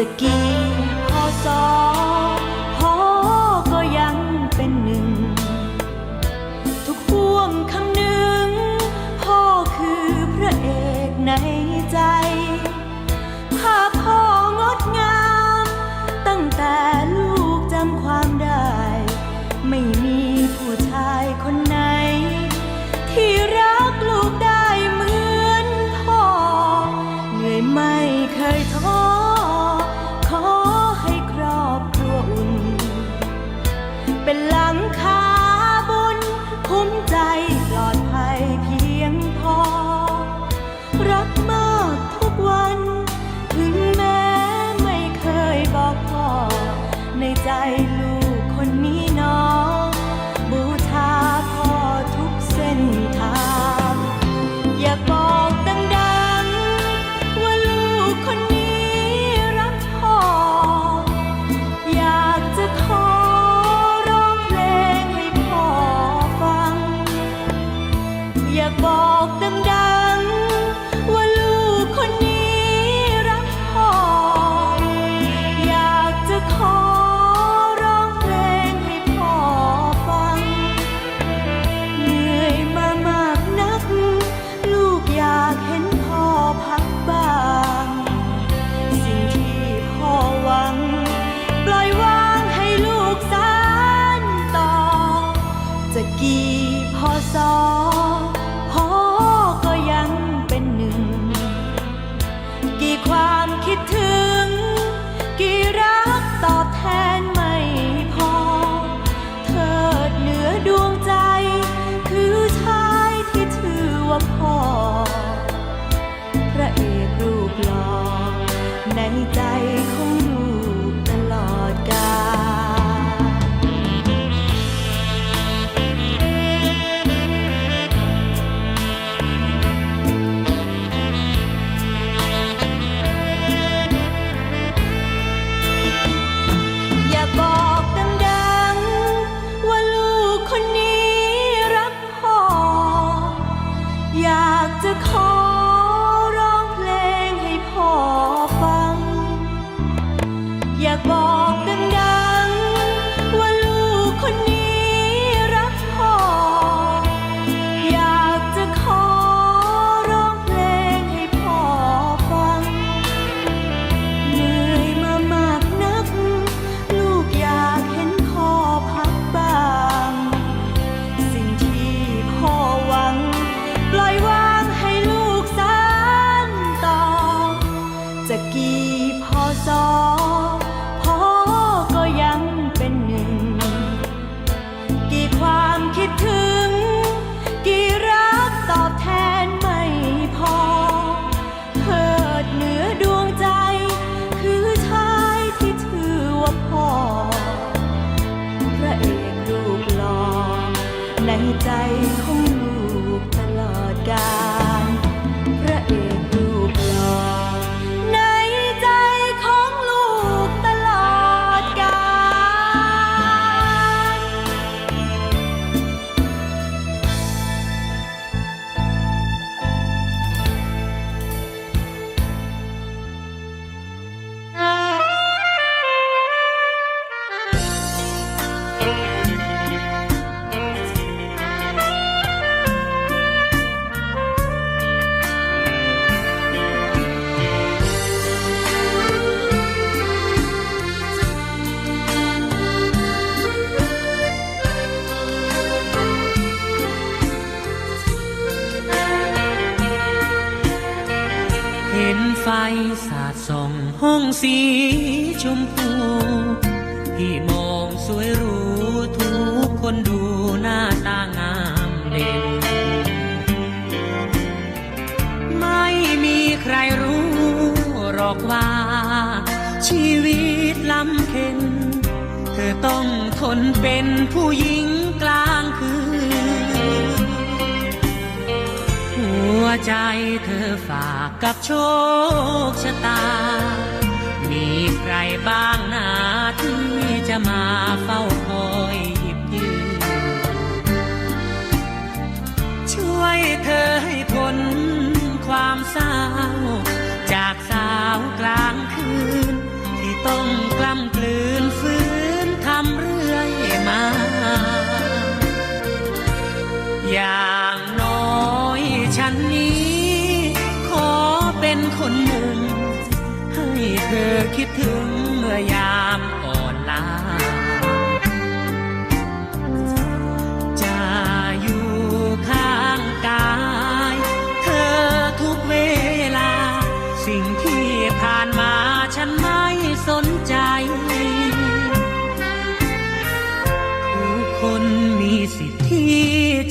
จะกี่พอสอพอก็ยังเป็นหนึ่ง ทุกห่วงคำหนึ่ง พ่อคือพระเอกในใจภาพพ่องดงาม ตั้งแต่ลูกจำความได้ ไม่มีผู้ชายคนไหน ที่รักลูกได้เหมือนพ่อ เหนื่อยไม่เคยท้อ ลูกคนนี้น้องบูชาพ่อทุกเส้นทาง อย่าบอกดังๆ ว่าลูกคนนี้รักพ่อ อยากจะขอร้องเพลงให้พ่อฟัง อย่าบอก คิดถึง ไฟสาดส่องห้องสีชมพูที่มองสวยรู้ทุกคนดูหน้าตางามเด่น ไม่มีใครรู้หรอกว่า ชีวิตลำเค็น เธอต้องทนเป็นผู้หญิง วใจเธอฝากกับโชคชะตา คิดถึงเมื่อยามอ่อนล้า จะอยู่ข้างกาย เธอทุกเวลา สิ่งที่ผ่านมาฉันไม่สนใจ ทุกคนมีสิทธิ์ที่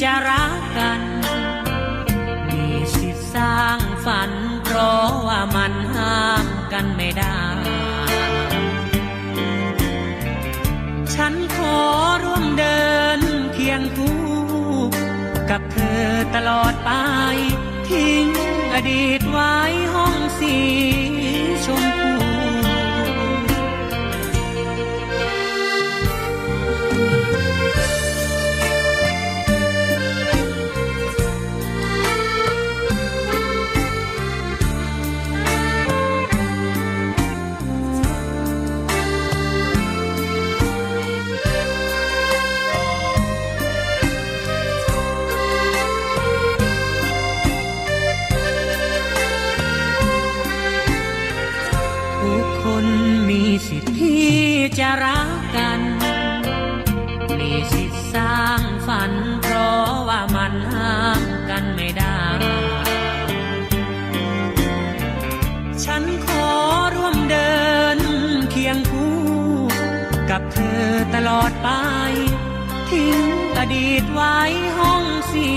จะรักกัน มีสิทธิ์สร้างฝันเพราะว่ามันห้ามกันไม่ได้ ตลอดไป ทิ้งอดีตไว้ห้องสีช ฉันขอร่วมเดินเคียงคู่ กับเธอตลอดไป ทิ้งอดีตไว้ห้องสี